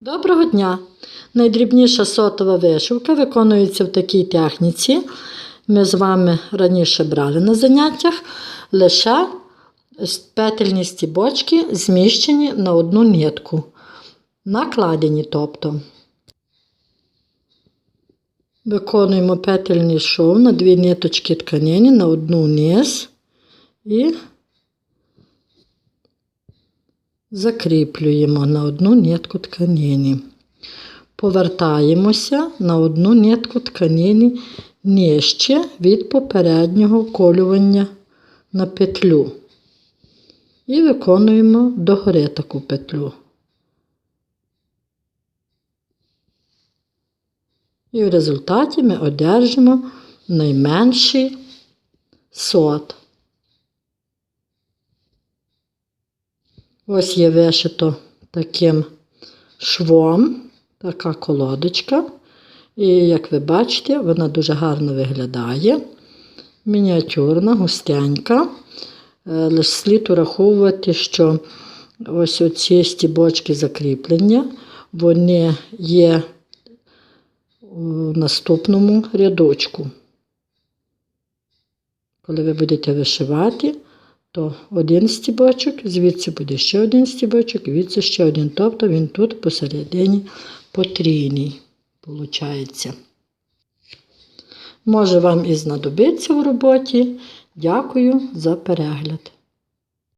Доброго дня! Найдрібніша сотова вишивка виконується в такій техніці. Ми з вами раніше брали на заняттях лише петельні стібочки зміщені на одну нитку. Накладені, тобто. Виконуємо петельний шов на дві ниточки тканини на одну низ і закріплюємо на одну нитку тканини. Повертаємося на одну нитку тканини нижче від попереднього колювання на петлю. І виконуємо догори таку петлю. І в результаті ми одержимо найменший сот. Ось є вишито таким швом, така колодочка. І, як ви бачите, вона дуже гарно виглядає. Мініатюрна, густенька. Е, Лише слід ураховувати, що ось оці стібочки закріплення, вони є у наступному рядочку. Коли ви будете вишивати, то один стібочок, звідси буде ще один стібочок, звідси ще один. Тобто він тут посередині потрійний, виходить. Може вам і знадобиться в роботі. Дякую за перегляд.